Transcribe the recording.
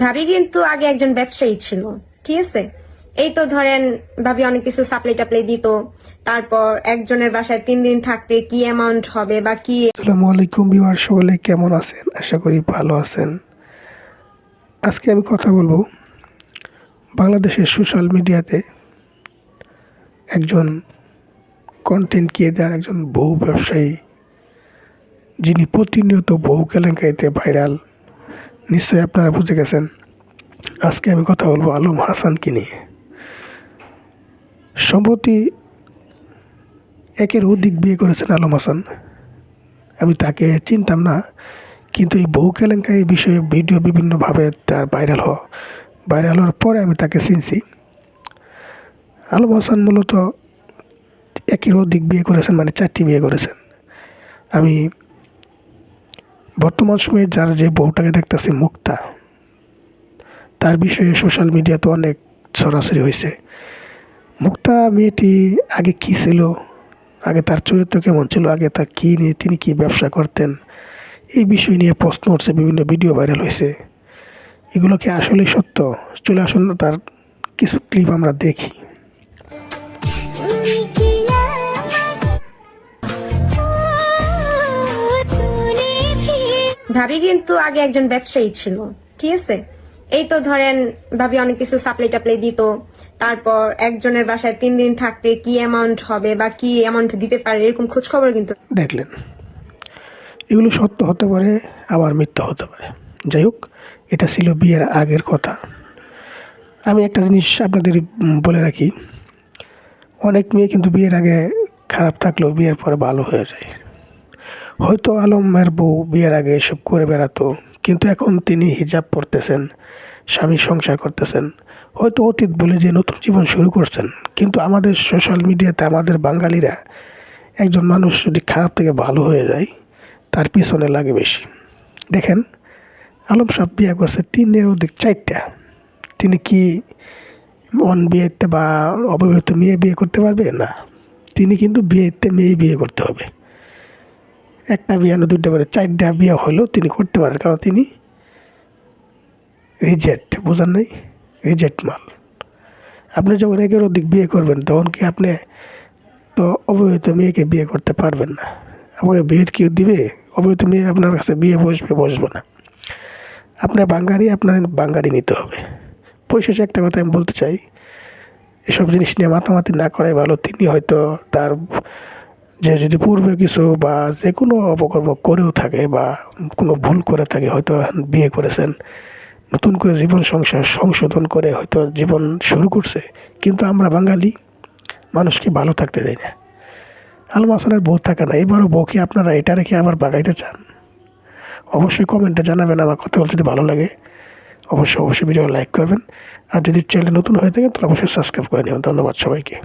ভাবি কিন্তু আগে একজন ব্যবসায়ী ছিল, ঠিক আছে? এই তো ধরেন ভাবি অনেক কিছু সাপ্লাই টাপ্লাই দিত, তারপর একজনের বাসায় তিন দিন থাকতে কি অ্যামাউন্ট হবে বা কি? আসসালামু আলাইকুম বিওয়ার সকলে কেমন আছেন? আশা করি ভালো আছেন। আজকে আমি কথা বলব বাংলাদেশের সোশ্যাল মিডিয়াতে একজন কন্টেন্ট ক্রিয়েটার একজন বহু ব্যবসায়ী, যিনি প্রতিনিয়ত বহু কেলেঙ্কারিতে ভাইরাল নিশ্চয়ই আপনারা বুঝে গেছেন। আজকে আমি কথা বলব আলম হাসানকে নিয়ে। সম্প্রতি একের অধিক বিয়ে করেছেন আলম হাসান। আমি তাকে চিনতাম না, কিন্তু এই বহু কেলেঙ্কারি বিষয়ে ভিডিও বিভিন্নভাবে তার ভাইরাল হওয়া, ভাইরাল হওয়ার পরে আমি তাকে চিনছি। আলম হাসান মূলত একের অধিক বিয়ে করেছেন মানে চারটি বিয়ে করেছেন। আমি বর্তমান সময়ে যার যে বউটাকে দেখতেছি মুক্তা, তার বিষয়ে সোশ্যাল মিডিয়াতে অনেক সরাসরি হয়েছে মুক্তা মেয়েটি আগে কী ছিল? আগে তার চরিত্র কেমন ছিল? আগে তার কী নিয়ে তিনি কী ব্যবসা করতেন? এই বিষয় নিয়ে প্রশ্ন উঠছে, বিভিন্ন ভিডিও ভাইরাল হয়েছে এগুলো কি আসলেই সত্য? চলে আসুন তার কিছু ক্লিপ আমরা দেখি। ভাবি কিন্তু আগে একজন ব্যবসায়ী ছিল, ঠিক আছে? এই তো ধরেন, ভাবি অনেক কিছু সাপ্লাই টাপ্লাই দিত, তারপর একজনের বাসায় তিন দিন থাকতে কি অ্যামাউন্ট হবে বা কি অ্যামাউন্ট দিতে পারে, এরকম খোঁজ খবর কিন্তু। দেখলেন, এগুলো সত্য হতে পারে, আবার মিথ্যা হতে পারে। যাই হোক, এটা ছিল বিয়ের আগের কথা। আমি একটা জিনিস আপনাদের বলে রাখি, অনেক মেয়ে কিন্তু বিয়ের আগে খারাপ থাকলেও বিয়ের পরে ভালো হয়ে যায়। হয়তো আলমের বউ বিয়ের আগে এসব করে বেড়াতো, কিন্তু এখন তিনি হিজাব পরতেছেন, স্বামী সংসার করতেছেন। হয়তো অতীত বলে যে নতুন জীবন শুরু করছেন, কিন্তু আমাদের সোশ্যাল মিডিয়াতে আমাদের বাঙালিরা একজন মানুষ যদি খারাপ থেকে ভালো হয়ে যায়, তার পিছনে লাগে বেশি। দেখেন, আলম সাহেব বিয়ে করছে তিনের অধিক চারটা। তিনি কি অন বিয়েতে বা অবিবাহিত মেয়ে বিয়ে করতে পারবে? না। তিনি কিন্তু বিয়েতে মেয়ে বিয়ে করতে হবে। একটা বিয়ে না, দুইটা মানে চারটা বিয়ে হলেও তিনি করতে পারেন, কারণ তিনি রিজেক্ট বোঝান নাই রিজেক্ট মাল। আপনি যখন একের অধিক বিয়ে করবেন, তখন কি আপনি তো অবহিত মেয়েকে বিয়ে করতে পারবেন না? আমাকে বিয়ে কেউ দিবে? অবহিত মেয়ে আপনার কাছে বিয়ে বসবে বসবে না। আপনার বাঙ্গারি আপনার বাঙ্গারি নিতে হবে। পরিশেষে একটা কথা আমি বলতে চাই, এসব জিনিস নিয়ে মাতামাতি না করাই ভালো। তিনি হয়তো তার যে যদি পূর্বে কিছু বা যে কোনো অপকর্ম করেও থাকে বা কোনো ভুল করে থাকে, হয়তো বিয়ে করেছেন, নতুন করে জীবন সংসার সংশোধন করে হয়তো জীবন শুরু করছে, কিন্তু আমরা বাঙালি মানুষকে ভালো থাকতে দেয় না। আলম হাসানের বউ থাকে না, এবারও বউকে আপনারা এটা রেখে আবার বাগাইতে চান? অবশ্যই কমেন্টে জানাবেন, আমার কথা বলতে যদি ভালো লাগে, অবশ্যই অবশ্যই ভিডিও লাইক করবেন। আর যদি চ্যানেল নতুন হয়ে থাকে তাহলে অবশ্যই সাবস্ক্রাইব করে নেবেন। ধন্যবাদ সবাইকে।